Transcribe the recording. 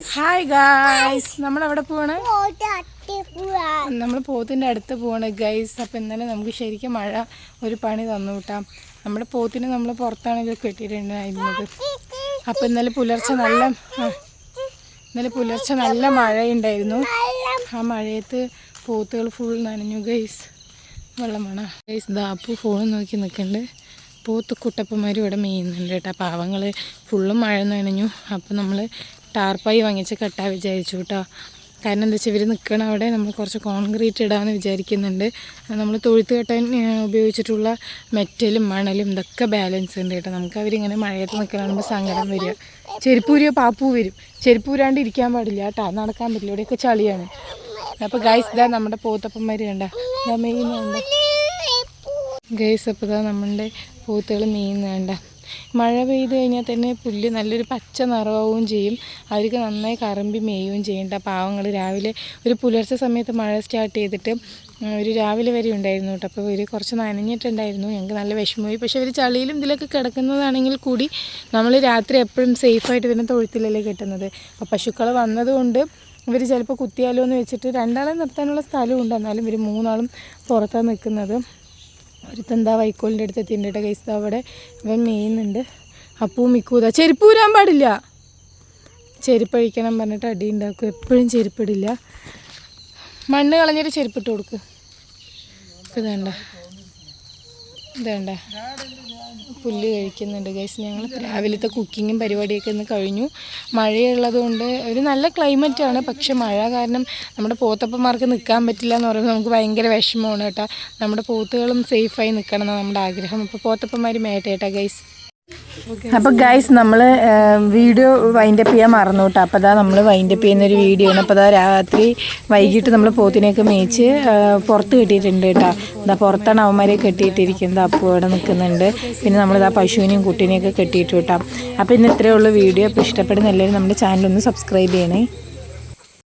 Hi guys നമ്മൾ എവിടെ പോവാണ്? നമ്മൾ പോത്തിന്റെ അടുത്ത് പോവാണ് ഗൈസ് അപ്പം ഇന്നലെ നമുക്ക് ശരിക്കും മഴ ഒരു പണി തന്നു വിട്ടാം നമ്മുടെ പോത്തിന് നമ്മൾ പുറത്താണ് ഇത് കെട്ടിയിട്ടുണ്ടായിരുന്നത് അപ്പം ഇന്നലെ പുലർച്ചെ നല്ല ഇന്നലെ പുലർച്ചെ നല്ല മഴയുണ്ടായിരുന്നു. ആ മഴയത്ത് പോത്തുകൾ ഫുൾ നനഞ്ഞു ഗൈസ് വെള്ളമാണ് ഗൈസ് ദാപ്പു ഫോൺ നോക്കി നിൽക്കുന്നുണ്ട് പോത്ത് കുട്ടപ്പന്മാർ ഇവിടെ മെയ്യുന്നുണ്ട് കേട്ടോ പാവങ്ങൾ ഫുള്ളും മഴ നനഞ്ഞു. അപ്പോൾ നമ്മൾ ടാർപ്പായി വാങ്ങിച്ച് കെട്ടാൻ വിചാരിച്ചു കേട്ടോ. കാരണം എന്താ വെച്ചാൽ ഇവർ നിൽക്കണം അവിടെ നമ്മൾ കുറച്ച് കോൺക്രീറ്റ് ഇടാമെന്ന് വിചാരിക്കുന്നുണ്ട്. നമ്മൾ തൊഴുത്ത് കെട്ടാൻ ഉപയോഗിച്ചിട്ടുള്ള മെറ്റലും മണലും ഇതൊക്കെ ബാലൻസ് ഉണ്ട് കേട്ടോ. നമുക്ക് അവരിങ്ങനെ മഴയത്ത് നിൽക്കണമെങ്കിൽ സങ്കടം വരിക. ചെരുപ്പൂരിയോ പാപ്പൂ വരും ചെരുപ്പൂരാണ്ട് ഇരിക്കാൻ പാടില്ല കേട്ടോ. നടക്കാൻ പറ്റില്ല. ഇവിടെയൊക്കെ ചളിയാണ്. അപ്പോൾ ഗൈസ് ഇതാ നമ്മുടെ പോത്തപ്പന്മാർ കണ്ട. ഇതാ മെയ്യുന്നുണ്ട് ഗൈസ് അപ്പോൾ ഇതാ നമ്മളുടെ പോത്തുകൾ നീങ്ങേണ്ട മഴ പെയ്ത് കഴിഞ്ഞാൽ തന്നെ പുല്ല് നല്ലൊരു പച്ച നിറവും ചെയ്യും. അവർക്ക് നന്നായി കറമ്പി മേയുകയും ചെയ്യേണ്ട പാവങ്ങൾ രാവിലെ ഒരു പുലർച്ചെ സമയത്ത് മഴ സ്റ്റാർട്ട് ചെയ്തിട്ട് ഒരു രാവിലെ വരെ ഉണ്ടായിരുന്നു കേട്ടോ. അപ്പോൾ ഇവർ കുറച്ച് നനഞ്ഞിട്ടുണ്ടായിരുന്നു. ഞങ്ങൾക്ക് നല്ല വിഷമമായി. പക്ഷേ അവർ ചളിയിലും ഇതിലൊക്കെ കിടക്കുന്നതാണെങ്കിൽ കൂടി നമ്മൾ രാത്രി എപ്പോഴും സേഫായിട്ട് ഇതിനെ തൊഴുത്തിലല്ലേ കിട്ടുന്നത്. അപ്പോൾ പശുക്കൾ വന്നതുകൊണ്ട് ഇവർ ചിലപ്പോൾ കുത്തിയാലോ എന്ന് വെച്ചിട്ട് രണ്ടാളെ നിർത്താനുള്ള സ്ഥലമുണ്ട്. എന്നാലും ഇവർ മൂന്നാളും പുറത്താണ് നിൽക്കുന്നത്. ഒരുത്തെന്താ വൈക്കോലിന്റെ അടുത്ത് എത്തിയിട്ടുണ്ട് കേസ് അവിടെ ഇവൻ മെയ്യുന്നുണ്ട് അപ്പൂ മിക്കൂത ചെരുപ്പ് ഊരാൻ പാടില്ല. ചെരുപ്പ് അഴിക്കണം പറഞ്ഞിട്ട് അടി ഉണ്ടാക്കും. എപ്പോഴും ചെരുപ്പിടില്ല മണ്ണ് കളഞ്ഞിട്ട് ചെരുപ്പിട്ട് കൊടുക്ക്. ഇപ്പം ഇതേണ്ട ഇതേണ്ട. പുല്ല് കഴിക്കുന്നുണ്ട് ഗൈസ് ഞങ്ങൾ രാവിലത്തെ കുക്കിങ്ങും പരിപാടിയൊക്കെ ഇന്ന് കഴിഞ്ഞു. മഴയുള്ളതുകൊണ്ട് ഒരു നല്ല ക്ലൈമറ്റാണ് പക്ഷെ മഴ കാരണം നമ്മുടെ പോത്തപ്പന്മാർക്ക് നിൽക്കാൻ പറ്റില്ല എന്ന് പറയുമ്പോൾ നമുക്ക് ഭയങ്കര വിഷമമാണ് കേട്ടോ. നമ്മുടെ പോത്തുകളും സേഫായി നിൽക്കണം എന്നാണ് നമ്മുടെ ആഗ്രഹം. അപ്പോൾ പോത്തപ്പന്മാർ മേട്ടേട്ടാ ഗൈസ് അപ്പോൾ ഗൈസ് നമ്മൾ വീഡിയോ വൈൻഡപ്പ് ചെയ്യാൻ മറന്നു കേട്ടോ. അപ്പോൾ അതാ നമ്മൾ വൈൻഡപ്പ് ചെയ്യുന്ന ഒരു വീഡിയോ ആണ്. അപ്പോൾ അതാ രാത്രി വൈകിട്ട് നമ്മൾ പോത്തിനെയൊക്കെ മേയിച്ച് പുറത്ത് കെട്ടിയിട്ടുണ്ട് കേട്ടോ. എന്താ പുറത്താണ് അവന്മാരെ കെട്ടിയിട്ടിരിക്കുന്നത്. അപ്പോൾ അവിടെ നിൽക്കുന്നുണ്ട് പിന്നെ നമ്മളിതാ പശുവിനെയും കുട്ടീനെയൊക്കെ കെട്ടിയിട്ട് കേട്ടോ. അപ്പോൾ ഇന്ന് ഇത്രയേ ഉള്ളൂ വീഡിയോ അപ്പോൾ ഇഷ്ടപ്പെടുന്ന എല്ലാവരും നമ്മുടെ ചാനലൊന്ന് സബ്സ്ക്രൈബ് ചെയ്യണേ.